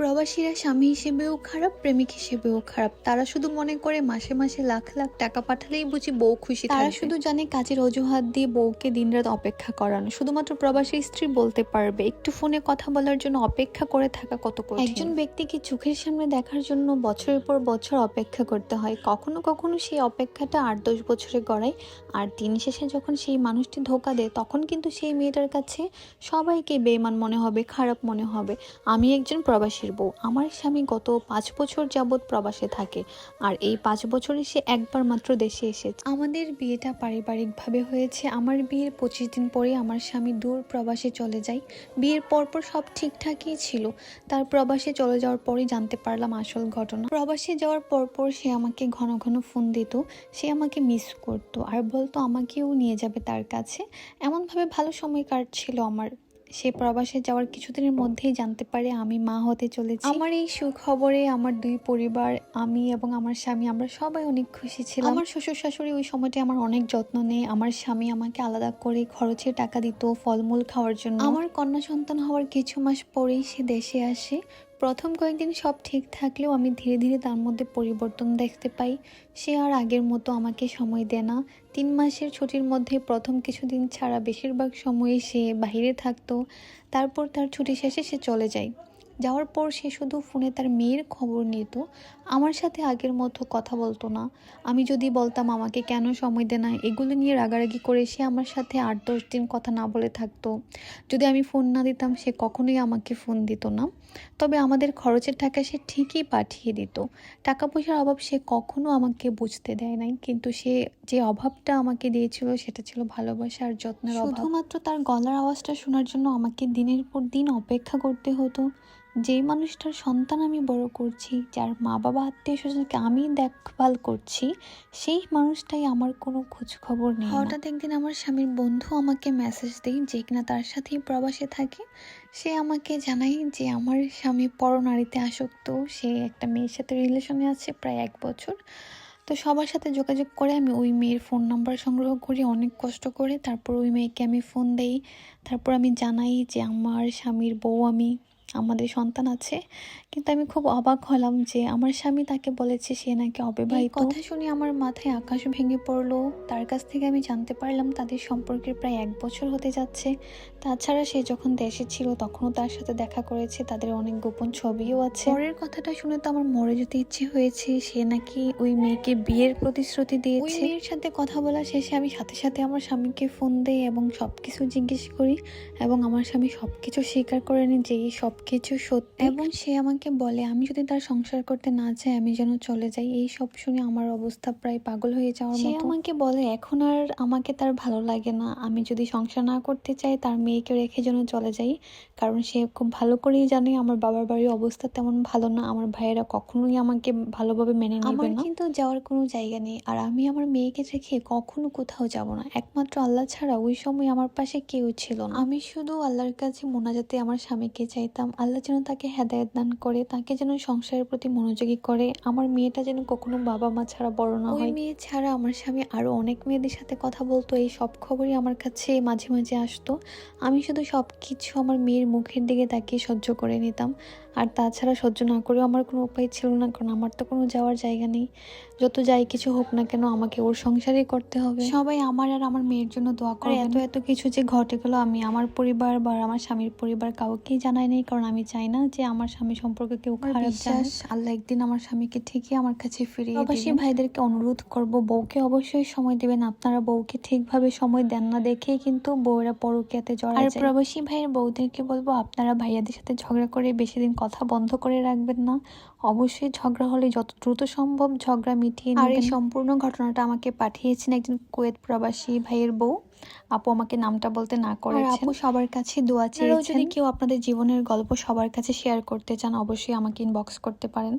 প্রবাসীরা স্বামী হিসেবেও খারাপ প্রেমিক হিসেবেও খারাপ। তারা শুধু মনে করে মাসে মাসে লাখ লাখ টাকা পাঠালেই বুঝি বউ খুশি তারা শুধু জানে কাজের অজুহাত দিয়ে বউকে দিনরাত অপেক্ষা করানো। শুধুমাত্র প্রবাসী স্ত্রী বলতে পারবে। একটু ফোনে কথা বলার জন্য অপেক্ষা করে থাকা কত কঠিন। একজন ব্যক্তিকে চোখের সামনে দেখার জন্য বছরের পর বছর অপেক্ষা করতে হয়। কখনো কখনো সেই অপেক্ষাটা আট দশ বছরে গড়ায়। আর দিন শেষে যখন সেই মানুষটি ধোকা দেয় তখন কিন্তু সেই মেয়েটার কাছে সবাইকে বেমান মনে হবে খারাপ মনে হবে। আমি একজন প্রবাসীর বউ আমার স্বামী গত পাঁচ বছর যাবৎ প্রবাসে থাকে, আর এই পাঁচ বছরে সে একবার মাত্র দেশে এসেছে। আমাদের বিয়েটা পারিবারিকভাবে হয়েছে। আমার বিয়ের পঁচিশ দিন পরে আমার স্বামী দূর প্রবাসে চলে যায়। বিয়ের পরপর সব ঠিকঠাকই ছিল। তার প্রবাসে চলে যাওয়ার পরেই জানতে পারলাম আসল ঘটনা। প্রবাসে যাওয়ার পরপর সে আমাকে ঘন ঘন ফোন দিত। সে আমাকে মিস করতো আর বলতো, আমাকেও নিয়ে যাবে তার কাছে। এমনভাবে ভালো সময় কাটছিল আমার। সে প্রবাসে যাওয়ার কিছুদিনের মধ্যেই জানতে পারে আমি মা হতে চলেছি। আমার এই সুখবরে আমার দুই পরিবার আমি এবং আমার স্বামী আমরা সবাই অনেক খুশি ছিলাম। আমার শ্বশুর শাশুড়ি ওই সময়টা আমার অনেক যত্ন নেয়। আমার স্বামী আমাকে আলাদা করে খরচে টাকা দিত ফলমূল খাওয়ার জন্য। আমার কন্যা সন্তান হওয়ার কিছু মাস পরেই সে দেশে আসে। প্রথম কয়েকদিন সব ঠিক থাকলেও আমি ধীরে ধীরে তার মধ্যে পরিবর্তন দেখতে পাই। সে আর আগের মতো আমাকে সময় দেয় না। তিন মাসের ছুটির মধ্যে প্রথম কিছুদিন ছাড়া বেশিরভাগ সময়ে সে বাহিরে থাকতো। তারপর তার ছুটি শেষে সে চলে যায়। যাওয়ার পর সে শুধু ফোনে তার মেয়ের খবর নিত, আমার সাথে আগের মতো কথা বলতো না। আমি যদি বলতাম, আমাকে কেন সময় দে না? এগুলো নিয়ে রাগারাগি করে সে আমার সাথে আট দশ দিন কথা না বলে থাকতো। যদি আমি ফোন না দিতাম, সে কখনোই আমাকে ফোন দিত না। তবে আমাদের খরচের টাকা সে ঠিকই পাঠিয়ে দিত। টাকা পয়সার অভাব সে কখনো আমাকে বুঝতে দেয় নাই। কিন্তু সে যে অভাবটা আমাকে দিয়েছিল, সেটা ছিল ভালোবাসা আর যত্নের অভাব। শুধুমাত্র তার গলার আওয়াজটা শোনার জন্য আমাকে দিনের পর দিন অপেক্ষা করতে হতো। যেই মানুষটার সন্তান আমি বড় করছি, যার মা বাবা আত্মীয় স্বজনকে আমি দেখভাল করছি, সেই মানুষটাই আমার কোনো খোঁজ খবর নেই। হঠাৎ একদিন আমার স্বামীর বন্ধু আমাকে মেসেজ দেয় যে কিনা তার সাথেই প্রবাসে থাকে। সে আমাকে জানায় যে আমার স্বামী পরনারীতে আসক্ত, সে একটা মেয়ের সাথে রিলেশনে আছে প্রায় এক বছর। তো সবার সাথে যোগাযোগ করে আমি ওই মেয়ের ফোন নাম্বার সংগ্রহ করি, অনেক কষ্ট করে। তারপর ওই মেয়েকে আমি ফোন দেই। তারপর আমি জানাই যে আমার স্বামীর বউ আমি আমাদের সন্তান আছে। কিন্তু আমি খুব অবাক হলাম যে আমার স্বামী তাকে বলেছে সে নাকি অবিবাহিত। কথা শুনে আমার মাথায় আকাশ ভেঙে পড়ল। তার কাছ থেকে আমি জানতে পারলাম তাদের সম্পর্কের প্রায় এক বছর হতে যাচ্ছে। তাছাড়া সে যখন দেশে ছিল তখনও তার সাথে দেখা করেছে। তাদের অনেক গোপন ছবিও আছে। পরের কথাটা শুনে তো আমার মরে যেতে ইচ্ছে হয়েছে। সে নাকি ওই মেয়েকে বিয়ের প্রতিশ্রুতি দিয়েছে। ওই মেয়ের সাথে কথা বলা শেষে আমি সাথে সাথে আমার স্বামীকে ফোন দেই এবং সব কিছু জিজ্ঞেস করি এবং আমার স্বামী সব কিছু স্বীকার করে নি যে এই সবকিছু সত্যি। এবং সে আমাকে বলে আমি যদি তার সংসার করতে না চাই আমি যেন চলে যাই। এই সব শুনে আমার অবস্থা প্রায় পাগল হয়ে যাওয়ার মতো। সে আমাকে বলে এখন আর আমাকে তার ভালো লাগে না। আমি যদি সংসার না করতে চাই তার মেয়েকে রেখে যেন চলে যাই। কারণ সে খুব ভালো করেই জানে আমার বাবার বাড়ির অবস্থা তেমন ভালো না। আমার ভাইয়েরা কখনোই আমাকে ভালোভাবে মেনে নেবে আমার না। কিন্তু যাওয়ার কোনো জায়গা নেই। আর আমি আমার মেয়েকে রেখে কখনো কোথাও যাব না। একমাত্র আল্লাহ ছাড়া ওই সময় আমার পাশে কেউ ছিল না। আমি শুধু আল্লাহর কাছে মোনাজাতে আমার স্বামীকে চাইতাম। আল্লাহ যেন তাকে হেদায়ত দান করে তাকে যেন সংসারের প্রতি মনোযোগী করে। আমার মেয়েটা যেন কখনো বাবা মা ছাড়া বড় না হয়। মেয়ে ছাড়া আমার স্বামী আরও অনেক মেয়েদের সাথে কথা বলতো এই সব খবরই আমার কাছে মাঝে মাঝে আসতো। আমি শুধু সব কিছু আমার মেয়ের মুখের দিকে তাকিয়ে সহ্য করে নিতাম। আর তাছাড়া সহ্য না করেও আমার কোনো উপায় ছিল না কারণ আমার তো কোনো যাওয়ার জায়গা নেই। যত যাই কিছু হোক না কেন আমাকে ওর সংসারই করতে হবে। সবাই আমার আর আমার মেয়ের জন্য দোয়া করে এত এত কিছু যে ঘটে গেলো আমি আমার পরিবার বা আমার স্বামীর পরিবার কাউকেই জানাই নাই কারণ আমি চাই না যে আমার স্বামী সম্পর্কে কেউ খারাপ বিশ্বাস আল্লাহ একদিন আমার স্বামীকে ঠিকই আমার কাছে ফিরিয়ে অবশ্যই ভাইদেরকে অনুরোধ করব বউকে অবশ্যই সময় দেবেন। আপনারা বউকে ঠিকভাবে সময় দেন না দেখেই কিন্তু বউরা পরকিয়াতে জড়ায় আর প্রবাসী ভাইয়ের বউদেরকে বলব আপনারা ভাইয়াদের সাথে ঝগড়া করে বেশি দিন কথা বন্ধ করে রাখবেন না। অবশ্যই ঝগড়া হলে যত দ্রুত সম্ভব ঝগড়া মিটিয়ে আর এই সম্পূর্ণ ঘটনাটা আমাকে পাঠিয়েছেন একজন কুয়েত প্রবাসী ভাইয়ের বউ। আপু আমাকে নামটা বলতে না করে আপু সবার কাছে দোয়া চেয়েছেন যদি কেউ আপনাদের জীবনের গল্প সবার কাছে শেয়ার করতে চান অবশ্যই আমাকে ইনবক্স করতে পারেন।